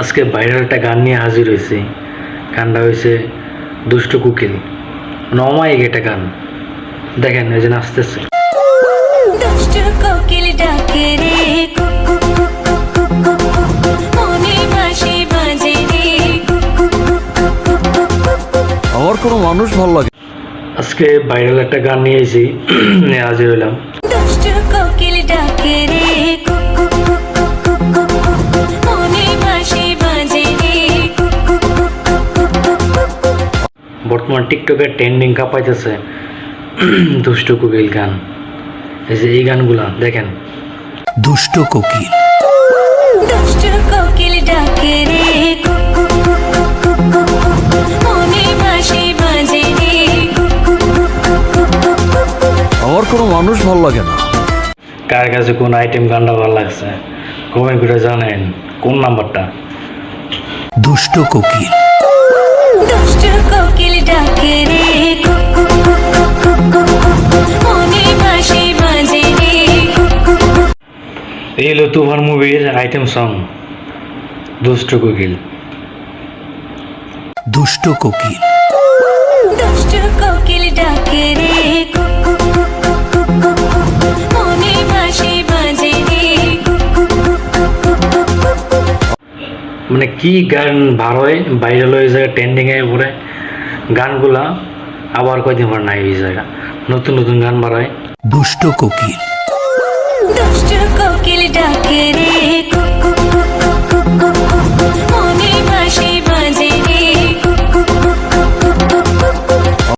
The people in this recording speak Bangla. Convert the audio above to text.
আজকে ভাইরাল একটা গান নিয়ে হাজির হয়েছি গানটা হয়েছে দুষ্ট কুকিল নমায়িক এটা গান দেখেন ওই যে নাচতেছে আমার কোনো মানুষ ভালো লাগে আজকে ভাইরাল একটা গান নিয়েছি হাজির হলাম দুষ্ট কোকিল ডাকে রে বর্তমান টিকটকে ট্রেন্ডিং কাঁপাইতেছে দুষ্টু কোকিল গান এই যে এই গানগুলা দেখেন দুষ্ট কোকিল দুষ্ট কোকিল ডাকে রে আমার কোনো মানুষ ভালো লাগে না কার কাছে কোন আইটেম গানটা ভালো লাগছে কমেন্ট করে জানেন কোন নাম্বারটা দুষ্ট কোকিল দুষ্ট কোকিল এলো তোমার মুভির আইটেম সং দুষ্ট কোকিল দুষ্ট কোকিল দুষ্ট কোকিল ডাকে রে মানে কি গান ভার ভারয় ভাইরাল হয়ে যায় এ পরে গানগুলা আবার কয়দিন পর নাই হয়ে যায় নতুন নতুন গান ভার হয় দুষ্ট কোকিল दुष्ट कोकिल डाके रे कुकु।